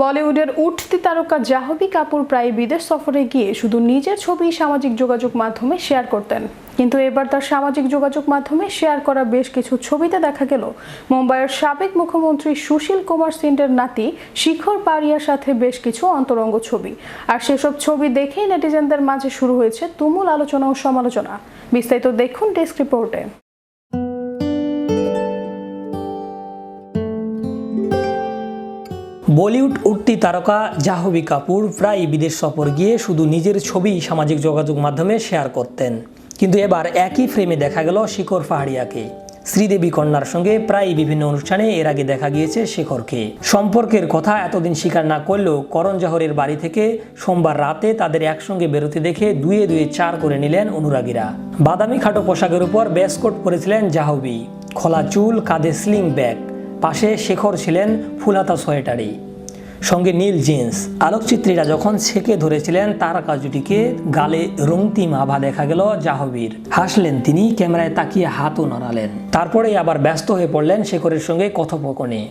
বলিউডের উঠতি তারকা জাহ্নবী কাপুর প্রায় বিদেশ সফরে গিয়ে শুধু নিজের ছবি সামাজিক যোগাযোগ মাধ্যমে শেয়ার করতেন। কিন্তু এবার তার সামাজিক যোগাযোগ মাধ্যমে শেয়ার করা বেশ কিছু ছবিতে দেখা গেল। মুম্বাইয়ের সাবেক মুখ্যমন্ত্রী সুশীল কুমার সিন্ডের নাতি শিখর পারিয়ার সাথে বেশ কিছু অন্তরঙ্গ ছবি। আর সেসব ছবি দেখেই নেটিজেনদের মাঝে শুরু হয়েছে তুমুল আলোচনা ও সমালোচনা। বিস্তারিত দেখুন ডেস্ক রিপোর্টে। বলিউড উঠতি তারকা জাহ্নবী কাপুর প্রায় বিদেশ সফর গিয়ে শুধু নিজের ছবি সামাজিক যোগাযোগ মাধ্যমে শেয়ার করতেন। কিন্তু এবার একই ফ্রেমে দেখা গেল শিখর পাহাড়িয়াকে শ্রীদেবী কন্যার সঙ্গে প্রায় বিভিন্ন অনুষ্ঠানে এর আগে দেখা গিয়েছে শেখরকে। সম্পর্কের কথা এতদিন স্বীকার না করলেও করণ জহরের বাড়ি থেকে সোমবার রাতে তাদের একসঙ্গে বেরোতে দেখে দুয়ে দুয়ে চার করে নিলেন অনুরাগীরা। বাদামি খাটো পোশাকের উপর ব্যাসকোট পরেছিলেন জাহবি খোলা চুল, কাঁধে স্লিং ব্যাগ পাশে শেখর ছিলেন ফুলাতা সোয়েটারে সঙ্গে নীল জিন্স। আলোকচিত্রীরা যখন ছেকে ধরেছিলেন, তার কাজুটিকে গালে রঙতিম আভা দেখা গেল জাহবীর। হাসলেন তিনি, ক্যামেরায় তাকিয়ে হাতও নড়ালেন। তারপরে আবার ব্যস্ত হয়ে পড়লেন শেখরের সঙ্গে কথোপকনে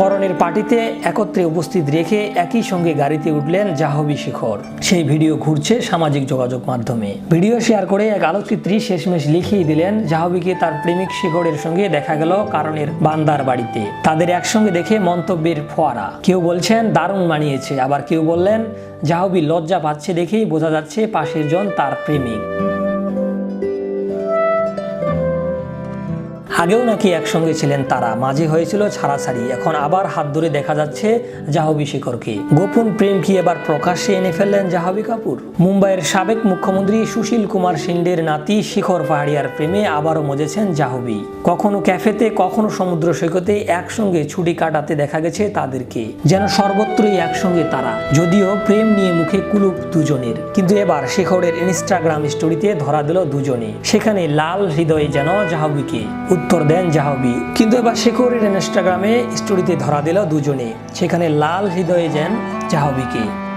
করণের পার্টিতে একত্রে উপস্থিত রেখে একই সঙ্গে গাড়িতে উঠলেন জাহবী শিখর। সেই ভিডিও ঘুরছে সামাজিক যোগাযোগ মাধ্যমে। ভিডিও শেয়ার করে এক আলোকচিত্রী শেষমেশ লিখিয়ে দিলেন, জাহবীকে তার প্রেমিক শিখরের সঙ্গে দেখা গেল কারণের বান্দার বাড়িতে। তাদের একসঙ্গে দেখে মন্তব্যের ফোয়ারা। কেউ বলছেন, দারুণ মানিয়েছে। আবার কেউ বললেন, জাহবী লজ্জা পাচ্ছে দেখেই বোঝা যাচ্ছে পাশের জন তার প্রেমিক। আগেও নাকি একসঙ্গে ছিলেন তারা। মাঝে হয়েছিল ছাড়াছাড়ি। এখন আবার হাত ধরে দেখা যাচ্ছে জাহবী শেখরকে। গোপন প্রেম কি এবার প্রকাশ্যে এনে ফেললেন জাহবী কাপুর? মুম্বাইয়ের সাবেক মুখ্যমন্ত্রী সুশীল কুমার সিন্ডের নাতি শিখর পাহাড়িয়ার প্রেমে আবারও মজেছেন জাহবী কখনো ক্যাফেতে, কখনো সমুদ্র সৈকতে একসঙ্গে ছুটি কাটাতে দেখা গেছে তাদেরকে। যেন সর্বত্রই একসঙ্গে তারা। যদিও প্রেম নিয়ে মুখে কুলুপ দুজনের। কিন্তু এবার শেখরের ইনস্টাগ্রাম স্টোরিতে ধরা দিল দুজনে। সেখানে লাল হৃদয়ে যেন জাহবীকে উত্তর দেন জাহাবি। কিন্তু এবার শেখরের ইনস্টাগ্রামে স্টোরিতে ধরা দিল দুজনে। সেখানে লাল হৃদয়ে যান জাহবীকে।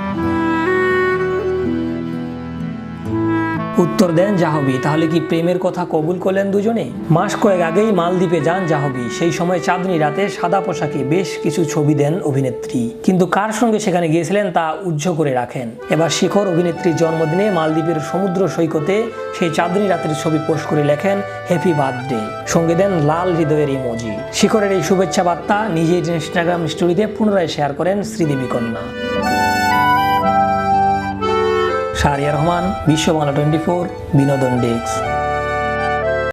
উত্তর দেন জাহবী, তাহলে কি প্রেমের কথা কবুল করলেন দুজনে? মাস কয়েক আগেই মালদ্বীপে যান জাহবী, সেই সময় চাঁদনি রাতে সাদা পোশাকে বেশ কিছু ছবি দেন অভিনেত্রী। কিন্তু কার সঙ্গে সেখানে গিয়েছিলেন তা উজ্জ্ব করে রাখেন। এবার শিখর অভিনেত্রীর জন্মদিনে মালদ্বীপের সমুদ্র সৈকতে সেই চাঁদনি রাতের ছবি পোস্ট করে লেখেন হ্যাপি বার্থডে সঙ্গে দেন লাল হৃদয়ের ইমোজি। শিখরের এই শুভেচ্ছা বার্তা নিজের ইনস্টাগ্রাম স্টোরিতে পুনরায় শেয়ার করেন শ্রীদেবী কন্যা। শাহরিয়া রহমান বিশ্ব বাংলা টোয়েন্টি ফোর বিনোদন ডেস্ক।